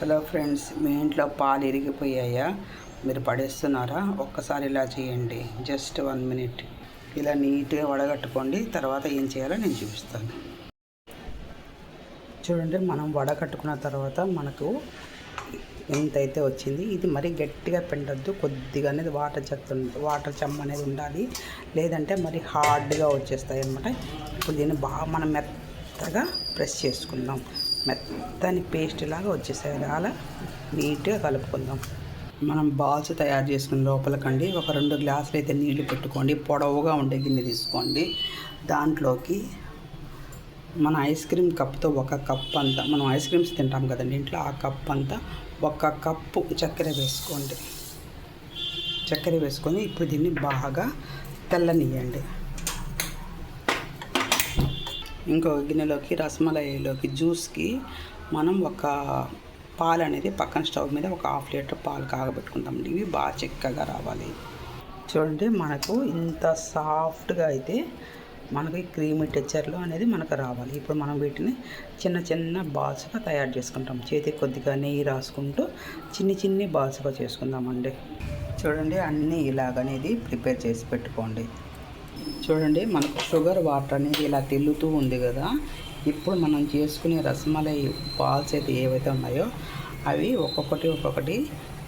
Hello friends మీ ఇంట్లో పాలు ఇరిగిపోయాయా? మీరు పడేస్తున్నారా? ఒక్కసారి ఇలా చేయండి. Just one minute. ఇలా నీట్గా వడగట్టుకోండి. తర్వాత ఏం చేయాలో నేను చూపిస్తాను. చూడండి మనం వడగట్టుకున్న తర్వాత మనకు ఎంతైతే వచ్చింది. ఇది మరీ గట్టిగా పిండొద్దు. కొద్దిగా అనేది వాటర్ చెత్త వాటర్ చెమ్మ అనేది ఉండాలి. లేదంటే మరి హార్డ్గా వచ్చేస్తాయి అన్నమాట ఇప్పుడు దీన్ని బాగా మనం మెత్తగా ప్రెస్ చేసుకుందాం. మెత్తని పేస్ట్ లాగా వచ్చేసే అలా నీట్గా కలుపుకుందాం. మనం బాల్స్ తయారు చేసుకున్న లోపలకండి ఒక రెండు గ్లాసులు అయితే నీళ్ళు పెట్టుకోండి. పొడవుగా ఉండే గిన్నె తీసుకోండి. దాంట్లోకి మన ఐస్ క్రీమ్ కప్తో ఒక కప్ అంతా మనం ఐస్ క్రీమ్స్ తింటాం కదండి ఇంట్లో ఆ కప్ అంతా ఒక కప్పు చక్కెర వేసుకోండి. చక్కెర వేసుకొని ఇప్పుడు దీన్ని బాగా తెల్లనియండి ఇంకో గిన్నెలోకి రసమలైలోకి జ్యూస్కి మనం ఒక పాలు అనేది పక్కన స్టవ్ మీద ఒక హాఫ్ లీటర్ పాలు కాగబెట్టుకుందాం ఇవి బాగా చిక్కగా రావాలి. చూడండి మనకు ఇంత సాఫ్ట్గా అయితే మనకి క్రీమీ టెక్చర్లో అనేది మనకు రావాలి. ఇప్పుడు మనం వీటిని చిన్న చిన్న బాల్స్గా తయారు చేసుకుంటాం. చేతికి కొద్దిగా నెయ్యి రాసుకుంటూ చిన్ని చిన్ని బాల్స్గా చేసుకుందామండి. చూడండి అన్నీ ఇలాగనేది ప్రిపేర్ చేసి పెట్టుకోండి. చూడండి మనకు షుగర్ వాటర్ అనేది ఇలా తెల్లుతూ ఉంది కదా. ఇప్పుడు మనం చేసుకునే రసమలై బాల్స్ అయితే ఏవైతే ఉన్నాయో అవి ఒక్కొక్కటి ఒక్కొక్కటి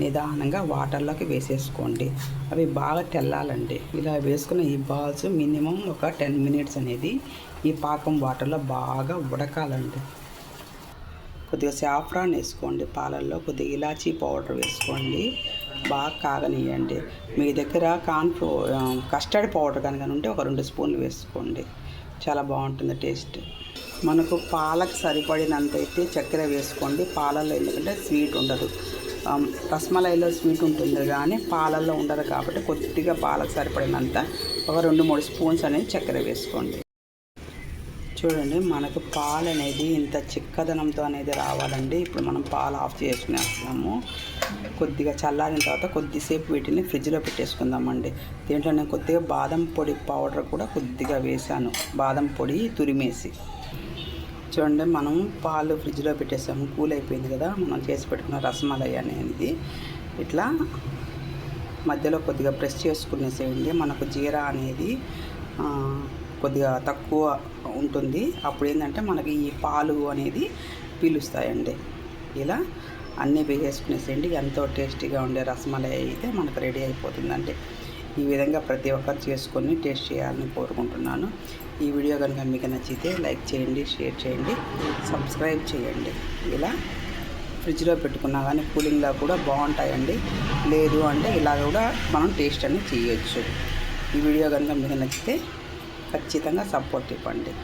నిదానంగా వాటర్లోకి వేసేసుకోండి. అవి బాగా తెల్లాలండి. ఇలా వేసుకున్న ఈ బాల్స్ మినిమం ఒక టెన్ మినిట్స్ అనేది ఈ పాకం వాటర్లో బాగా ఉడకాలండి. కొద్దిగా సాఫ్రాన్ వేసుకోండి పాలల్లో కొద్దిగా ఇలాచీ పౌడర్ వేసుకోండి బాగా కాగనియండి మీ దగ్గర కాన్ఫ్లో కస్టర్డ్ పౌడర్ కనుక ఉంటే ఒక రెండు స్పూన్లు వేసుకోండి. చాలా బాగుంటుంది టేస్ట్ మనకు పాలకు సరిపడినంత అయితే చక్కెర వేసుకోండి. పాలల్లో ఎందుకంటే స్వీట్ ఉండదు. రస్మలైలో స్వీట్ ఉంటుంది కానీ పాలల్లో ఉండదు కాబట్టి కొద్దిగా పాలకు సరిపడినంత ఒక రెండు మూడు స్పూన్స్ అనేది చక్కెర వేసుకోండి. చూడండి మనకు పాలు అనేది ఇంత చిక్కదనంతో అనేది రావాలండి. ఇప్పుడు మనం పాలు ఆఫ్ చేసుకునేస్తున్నాము కొద్దిగా చల్లారిన తర్వాత కొద్దిసేపు వీటిని ఫ్రిడ్జ్లో పెట్టేసుకుందామండి. దీంట్లో నేను కొద్దిగా బాదం పొడి పౌడర్ కూడా కొద్దిగా వేసాను బాదం పొడి తురిమేసి. చూడండి మనం పాలు ఫ్రిడ్జ్లో పెట్టేసాము. కూల్ అయిపోయింది కదా. మనం చేసి పెట్టుకున్న రసమలై అనేది. ఇట్లా మధ్యలో కొద్దిగా ప్రెస్ చేసుకునేసేయండి. మనకు జీరా అనేది కొద్దిగా తక్కువ ఉంటుంది. అప్పుడు ఏంటంటే మనకి ఈ పాలు అనేది పీలుస్తాయండి. ఇలా అన్నీ వేసేసుకునేసేయండి. ఎంతో టేస్టీగా ఉండే రసమలై అయితే మనకు రెడీ అయిపోతుందండి. ఈ విధంగా ప్రతి ఒక్కరు చేసుకొని టేస్ట్ చేయాలని కోరుకుంటున్నాను. ఈ వీడియో కనుక మీకు నచ్చితే లైక్ చేయండి షేర్ చేయండి సబ్స్క్రైబ్ చేయండి. ఇలా ఫ్రిడ్జ్లో పెట్టుకున్నా కానీ కూలింగ్లో కూడా బాగుంటాయండి. లేదు అంటే ఇలా కూడా మనం టేస్ట్ అనేది చేయొచ్చు. ఈ వీడియో కనుక మీకు నచ్చితే ఖచ్చితంగా సపోర్ట్ ఇవ్వండి.